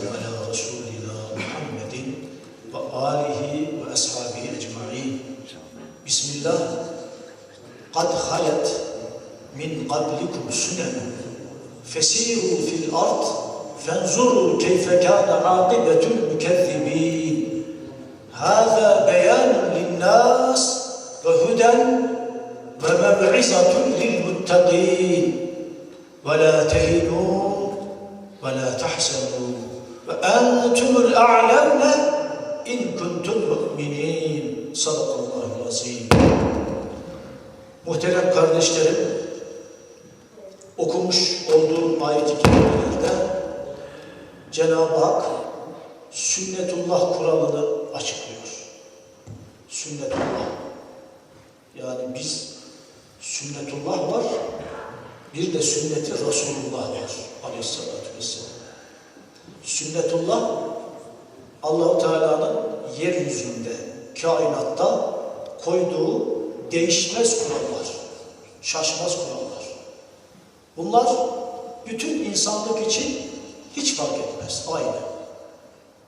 على رسولنا محمد وآله وأصحابه أجمعين. بسم الله. قد خلت من قبلكم سنن. فسيروا في الأرض فانظروا كيف كان عاقبة المكذبين. هذا بيان للناس وهدى وموعظة للمتقين. ولا تهنوا ولا تحزنوا. entumul a'lemne in kuntum mu'minin. Sadakallahu azim. Muhterem kardeşlerim, okumuş olduğum ayet-i kerimelerde Cenab-ı Hak sünnetullah kuralını açıklıyor. Sünnetullah. Yani biz sünnetullah var, bir de sünneti Resulullah var aleyhissalatü vesselam. Sünnetullah Allahu Teala'nın yeryüzünde, kainatta koyduğu değişmez kurallar, şaşmaz kurallar. Bunlar bütün insanlık için hiç fark etmez, aynı.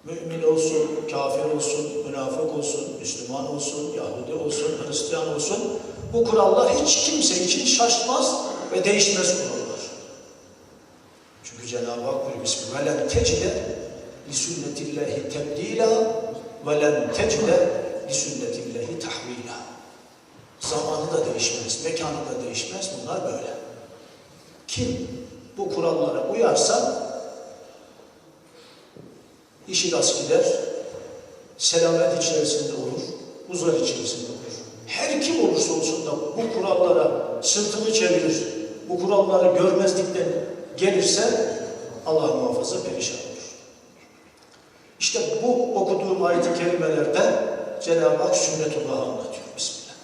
Mümin olsun, kafir olsun, münafık olsun, Müslüman olsun, Yahudi olsun, Hristiyan olsun, bu kurallar hiç kimse için şaşmaz ve değişmez kurallar. Çünkü Cenab-ı Hak buyuruyor Bismillah. وَلَنْ تَجِدَ لِسُنَّةِ اللّٰهِ تَبْد۪يلًا وَلَنْ تَجِدَ لِسُنَّةِ اللّٰهِ تَحْو۪يلًا Zamanı da değişmez, mekanı da değişmez. Bunlar böyle. Kim bu kurallara uyarsa işi rast gider, selamet içerisinde olur, huzur içerisinde olur. Her kim olursa olsun da bu kurallara sırtını çevirir, bu kuralları görmezlikten gelirse Allah muhafaza perişan olur. İşte bu okuduğum ayet-i kerimelerde Cenab-ı Hak sünnetullah'ı anlatıyor. Bismillah.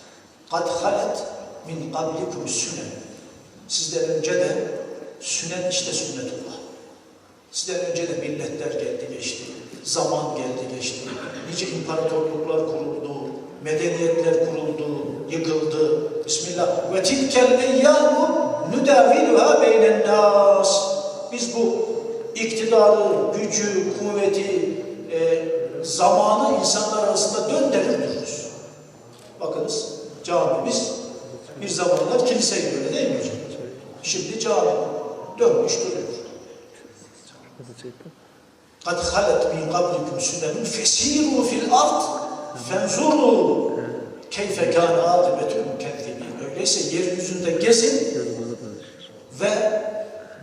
Kad halet min qablikum sünnen. Sizden önce de sünnet işte sünnetullah. Sizden önce de milletler geldi geçti. Zaman geldi geçti. Nice imparatorluklar kuruldu. Medeniyetler kuruldu. Yıkıldı. Bismillah. Ve tilkel eyyamu nüdaviluha beynen nas. Biz bu iktidarı, gücü, kuvveti, e, zamanı insanlar arasında döndürür dururuz. Bakınız camimiz bir zamanlar kilise gibi öyle değil mi hocam? Şimdi cami dönmüş duruyor. قَدْ خَلَتْ مِنْ قَبْلِكُمْ سُنَنٌ فَسِيرُوا فِي الْأَرْضِ فَانْزُرُوا كَيْفَ كَانَ عَاقِبَةُ الْمُكَذِّبِينَ Öyleyse yeryüzünde gezin ve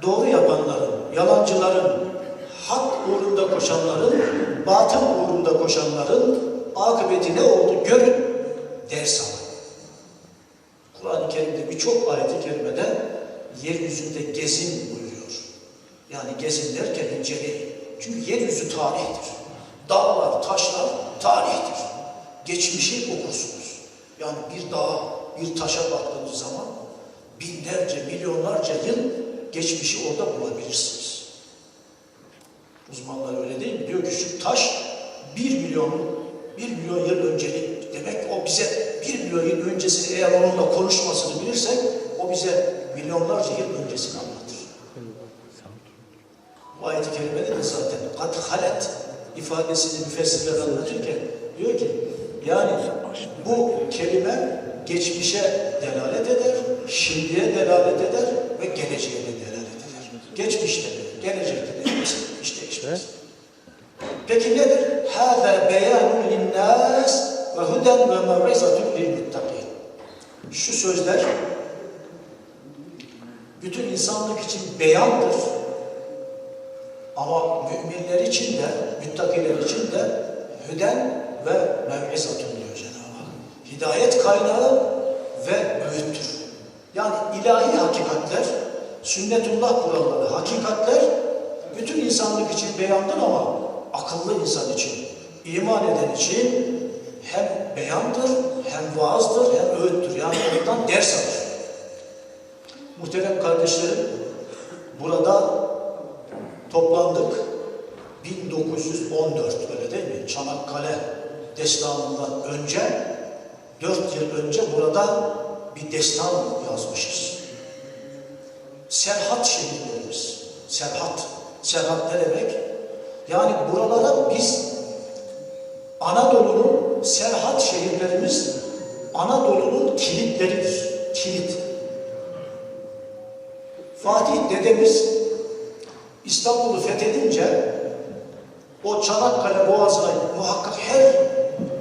doğru yapanların, yalancıların, hak uğrunda koşanların, batıl uğrunda koşanların akıbeti ne oldu görün, ders alın. Kur'an-ı Kerim'de birçok ayet-i kerimede yeryüzünde gezin buyuruyor. Yani gezin derken inceleyin. Çünkü yeryüzü tarihtir. Dağlar, taşlar tarihtir. Geçmişi okursunuz. Yani bir dağa, bir taşa baktığınız zaman binlerce, milyonlarca yıl geçmişi orada bulabilirsiniz. Uzmanlar öyle değil mi? Diyor ki şu taş bir milyon, bir milyon yıl öncelik. Demek o bize bir milyon yıl öncesini eğer onunla konuşmasını bilirsek o bize milyonlarca yıl öncesini anlatır. Bu ayet-i kerimede de zaten kat halet ifadesini müfessirler anlatırken diyor ki yani bu kelime geçmişe delalet eder, şimdiye delalet eder ve geleceğe de delal edilir. Geçmişte de, gelecekte de işte. Peki nedir? Hâzâ beyanun linnâs ve huden ve mevrizatun. Şu sözler bütün insanlık için beyandır. Ama müminler için de, müttakiler için de hüden ve mevizatun diyor Cenab-ı Hak. Hidayet kaynağı ve öğüttür. Yani ilahi hakikatler, sünnetullah kuralları, hakikatler bütün insanlık için beyandır ama akıllı insan için, iman eden için hem beyandır, hem vaazdır, hem öğüttür. Yani ondan ders alır. Muhterem kardeşlerim, burada toplandık. 1914 öyle değil mi? Çanakkale destanından önce, 4 yıl önce burada bir destan yazmışız. Serhat şehirlerimiz. Serhat. Serhat ne demek? Yani buralara biz Anadolu'nun serhat şehirlerimiz Anadolu'nun kilitleridir. Kilit. Fatih dedemiz İstanbul'u fethedince o Çanakkale Boğazı'na muhakkak her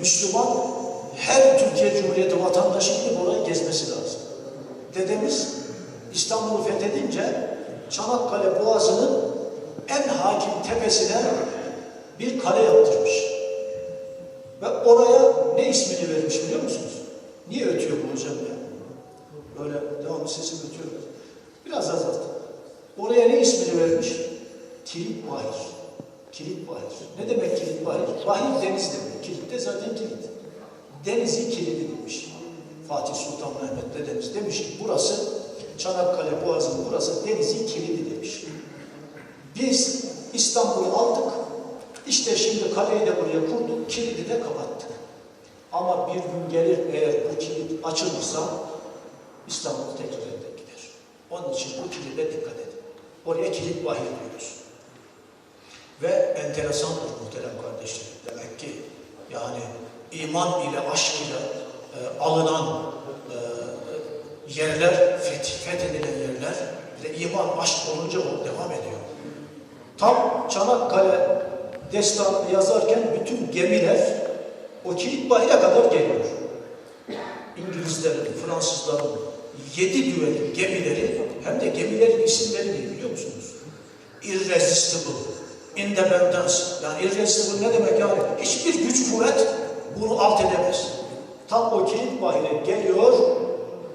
Müslüman, her Türkiye Cumhuriyeti vatandaşı gidip orayı gezmesi lazım. Dedemiz İstanbul'u fethedince Çanakkale Boğazı'nın en hakim tepesine bir kale yaptırmış. Ve oraya ne ismini vermiş biliyor musunuz? Niye ötüyor bu hocam ya? Böyle devamlı sesim ötüyor. Biraz azalt. Oraya ne ismini vermiş? Kilit Bahir. Kilit Bahir. Ne demek Kilit Bahir? Bahir deniz demek. Kilit de zaten kilit. Denizi kilidi demiş. Fatih Sultan Mehmet dedemiz demiş ki burası Çanakkale Boğazı'nın burası denizin kilidi demiş. Biz İstanbul'u aldık. İşte şimdi kaleyi de buraya kurduk, kilidi de kapattık. Ama bir gün gelir eğer bu kilit açılırsa İstanbul tekrar gider. Onun için bu kilide dikkat edin. Oraya kilit bahir diyoruz. Ve enteresandır muhterem kardeşlerim. Demek ki yani iman ile aşk ile e, alınan e, yerler, feth, fethedilen yerler ve iman aşk olunca o devam ediyor. Tam Çanakkale destanını yazarken bütün gemiler o kilit bahire kadar geliyor. İngilizlerin, Fransızların yedi düvel gemileri hem de gemilerin isimleri değil biliyor musunuz? Irresistible, Independence. Yani irresistible ne demek yani? Hiçbir güç kuvvet bunu alt edemez. Tam o kilit bahire geliyor,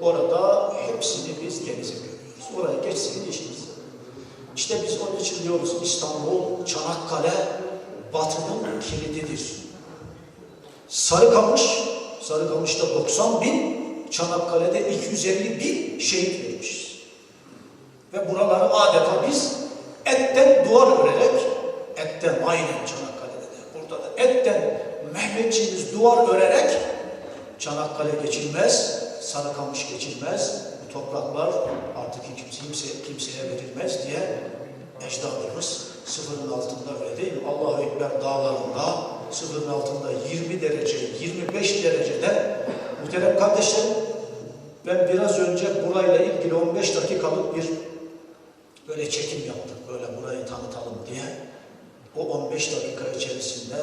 orada hepsini biz denize görüyoruz. Oraya geçsin işimiz. İşte biz onun için diyoruz İstanbul, Çanakkale, Batı'nın kilididir. Sarıkamış, Sarıkamış'ta 90 bin, Çanakkale'de 250 bin şehit vermişiz. Ve buraları adeta biz etten duvar örerek, etten aynen Çanakkale'de de, burada da etten Mehmetçiğimiz duvar örerek Çanakkale geçilmez, Sarıkamış geçilmez, bu topraklar artık hiç kimse, kimseye verilmez diye ecdadımız sıfırın altında öyle değil? Allahu Ekber dağlarında sıfırın altında 20 derece, 25 derecede muhterem kardeşlerim ben biraz önce burayla ilgili 15 dakikalık bir böyle çekim yaptık. Böyle burayı tanıtalım diye. O 15 dakika içerisinde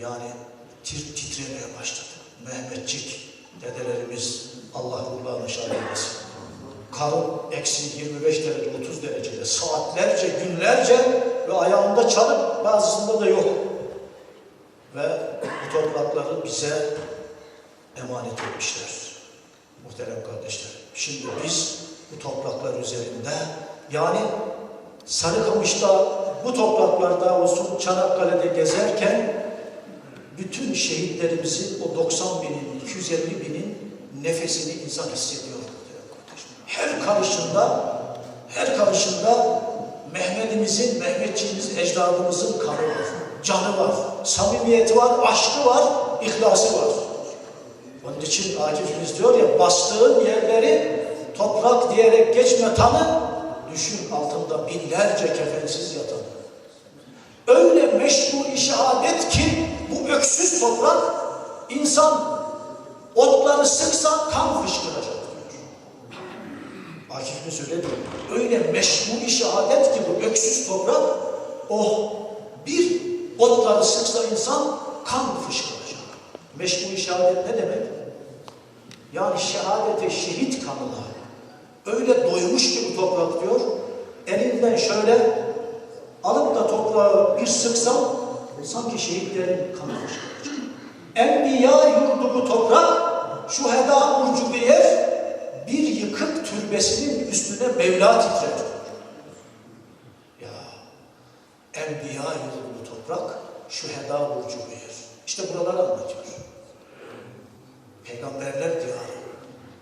yani tir, titremeye başladı. Mehmetçik dedelerimiz Allah ruhlarını şad eylesin. Karın eksi 25 derece, 30 derecede saatlerce, günlerce ve ayağında çalıp bazısında da yok. Ve bu toprakları bize emanet etmişler. Muhterem kardeşler. Şimdi biz bu topraklar üzerinde yani Sarıkamış'ta bu topraklarda olsun Çanakkale'de gezerken bütün şehitlerimizin o 90 binin, 250 binin nefesini insan hissediyor. Her karışında, her karışında Mehmet'imizin, Mehmetçiğimiz, ecdadımızın kanı var, canı var, samimiyeti var, aşkı var, ihlası var. Onun için Akif'imiz diyor ya, bastığın yerleri toprak diyerek geçme tanı, düşün altında binlerce kefensiz yatan. Öyle meşru şehadet ki bu öksüz toprak insan otları sıksa kan fışkıracak diyor. Akif'imiz öyle diyor. Öyle meşru şehadet ki bu öksüz toprak oh bir otları sıksa insan kan fışkıracak. Meşru şehadet ne demek? Yani şehadete şehit kanına öyle doymuş ki bu toprak diyor. Elinden şöyle alıp da toprağı bir sıksam sanki şehitlerin kanı fışkıracak. Enbiya yurdu bu toprak, şu heda burcu bir yer, bir yıkık türbesinin üstüne Mevla titrer. Ya, Enbiya yurdu bu toprak, şu heda burcu bir yer. İşte buraları anlatıyor. Peygamberler diyarı,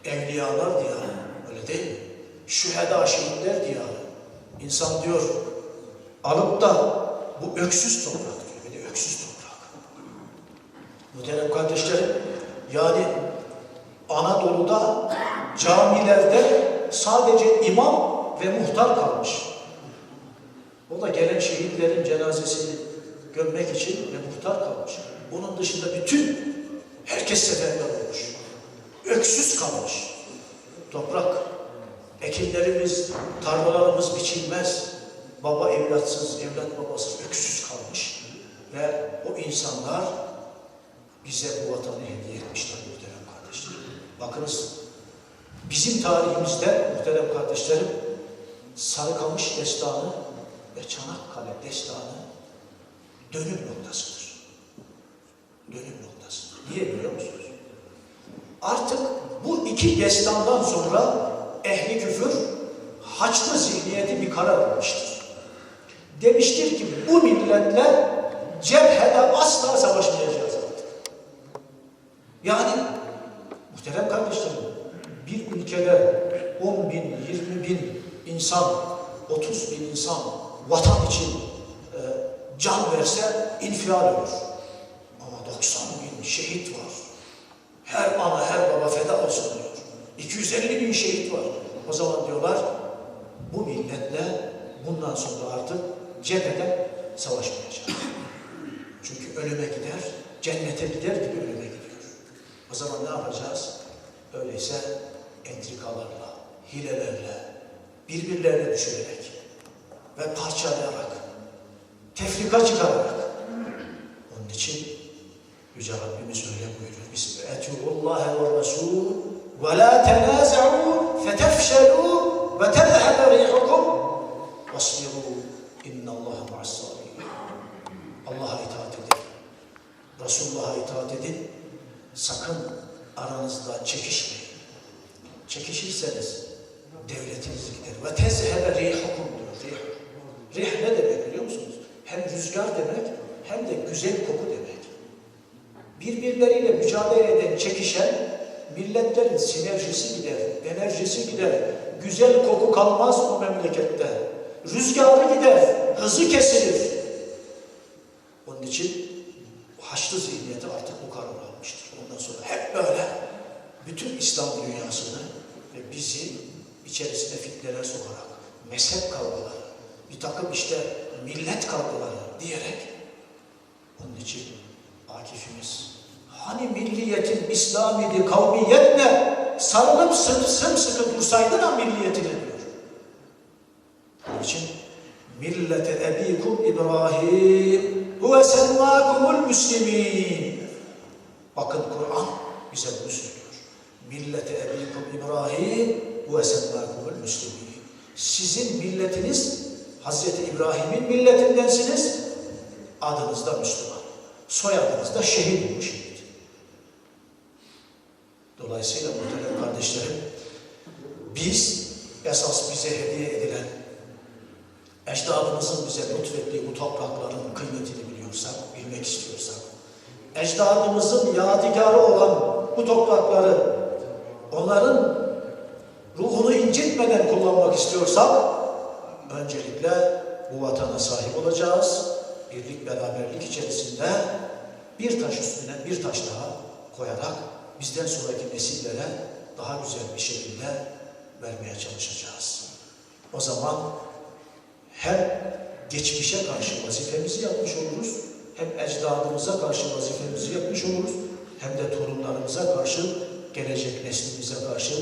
evliyalar diyarı, öyle değil mi? Şüheda şehitler diyarı. İnsan diyor, alıp da bu öksüz toprak diyor, bir de öksüz toprak. Muhterem kardeşlerim, yani Anadolu'da camilerde sadece imam ve muhtar kalmış. O da gelen şehitlerin cenazesini gömmek için ve muhtar kalmış. Bunun dışında bütün herkes seferber olmuş. Öksüz kalmış. Toprak, ekinlerimiz, tarlalarımız biçilmez. Baba evlatsız, evlat babasız, öksüz kalmış. Ve o insanlar bize bu vatanı hediye etmişler muhterem kardeşlerim. Bakınız, bizim tarihimizde muhterem kardeşlerim, Sarıkamış destanı ve Çanakkale destanı dönüm noktasıdır. Dönüm noktası. Niye biliyor musunuz? Artık bu iki destandan sonra ehli küfür haçlı zihniyeti bir karar almıştır. Demiştir ki bu milletle cephede asla savaşmayacağız. Yani muhterem kardeşlerim bir ülkede 10 bin, 20 bin insan, 30 bin insan vatan için e, can verse infial olur. Ama 90 bin şehit var. Her ana, her baba feda olsun diyor. 250 bin şehit var. O zaman diyorlar bu milletle bundan sonra artık cephede savaşmayacağız. Çünkü ölüme gider, cennete gider gibi ölüme. O zaman ne yapacağız? Öyleyse entrikalarla, hilelerle, birbirlerine düşürerek ve parçalayarak, tefrika çıkararak. Onun için Yüce Rabbimiz öyle buyuruyor. Bismillahirrahmanirrahim. ve Resul ve la tenaza'u fetefşelu ve tezhebe rihukum vasbiru innallaha ma'as-sabirin. Allah'a itaat edin. Resulullah'a itaat edin. Sakın aranızda çekişmeyin. Çekişirseniz devletiniz gider. Ve tezhebe rihukum diyor. Rih. Rih ne demek biliyor musunuz? Hem rüzgar demek hem de güzel koku demek. Birbirleriyle mücadele eden, çekişen milletlerin sinerjisi gider, enerjisi gider. Güzel koku kalmaz o memlekette. Rüzgarı gider, hızı kesilir. Onun için Haçlı zihniyeti artık bu karar almıştır. Ondan sonra hep böyle bütün İslam dünyasını ve bizi içerisine fitneler sokarak, mezhep kavgaları, bir takım işte millet kavgaları diyerek onun için Akif'imiz hani milliyetin İslamiydi kavmiyetle sarılıp sım, sımsıkı dursaydın ha milliyetine diyor. Onun için millete ebikum İbrahim huve semmâkumul müslimin. Bakın Kur'an bize bunu söylüyor. Millete ebikum İbrahim huve semmâkumul müslimin. Sizin milletiniz Hazreti İbrahim'in milletindensiniz. Adınız da Müslüman. Soyadınız da şehit şehit. Dolayısıyla muhterem kardeşlerim, biz esas bize hediye edilen, ecdadımızın bize lütfettiği bu toprakların kıymetini biliyorsak, bilmek istiyorsak, ecdadımızın yadigarı olan bu toprakları, onların ruhunu incitmeden kullanmak istiyorsak, öncelikle bu vatana sahip olacağız. Birlik, beraberlik içerisinde bir taş üstüne bir taş daha koyarak bizden sonraki nesillere daha güzel bir şekilde vermeye çalışacağız. O zaman hem geçmişe karşı vazifemizi yapmış oluruz, hem ecdadımıza karşı vazifemizi yapmış oluruz, hem de torunlarımıza karşı, gelecek neslimize karşı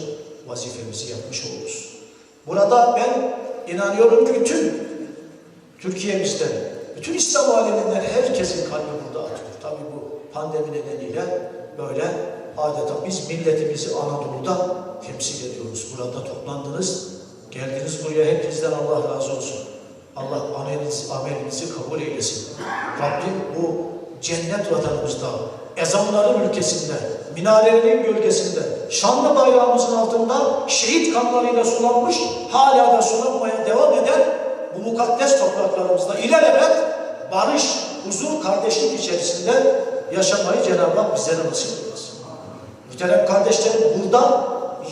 vazifemizi yapmış oluruz. Burada ben inanıyorum ki bütün Türkiye'mizde, bütün İslam aleminden herkesin kalbi burada atıyor. Tabii bu pandemi nedeniyle böyle adeta biz milletimizi Anadolu'da temsil ediyoruz. Burada toplandınız, geldiniz buraya hepinizden Allah razı olsun. Allah amelinizi, amelinizi kabul eylesin. Rabbim bu cennet vatanımızda, ezanların ülkesinde, minarelerin gölgesinde, şanlı bayrağımızın altında şehit kanlarıyla sulanmış, hala da sulanmaya devam eden bu mukaddes topraklarımızda ilelebet barış, huzur, kardeşlik içerisinde yaşamayı Cenab-ı Hak bizlere nasip eylesin. Muhterem kardeşlerim burada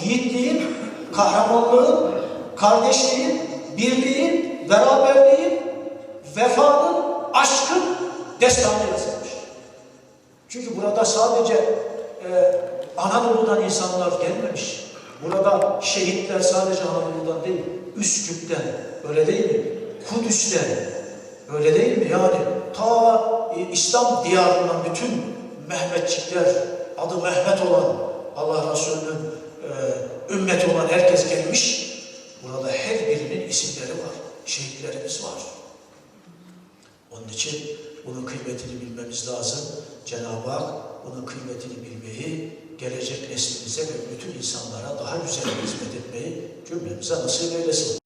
yiğitliğin, kahramanlığın, kardeşliğin, birliğin, beraberliğin, vefanın, aşkın destanı yazılmış. Çünkü burada sadece e, Anadolu'dan insanlar gelmemiş. Burada şehitler sadece Anadolu'dan değil, Üsküp'ten, öyle değil mi? Kudüs'ten, öyle değil mi? Yani ta e, İslam diyarından bütün Mehmetçikler, adı Mehmet olan, Allah Resulü'nün e, ümmeti olan herkes gelmiş. Burada her birinin isimleri var, şehitlerimiz var. Onun için bunun kıymetini bilmemiz lazım. Cenab-ı Hak bunun kıymetini bilmeyi, gelecek neslimize ve bütün insanlara daha güzel hizmet etmeyi cümlemize nasip eylesin.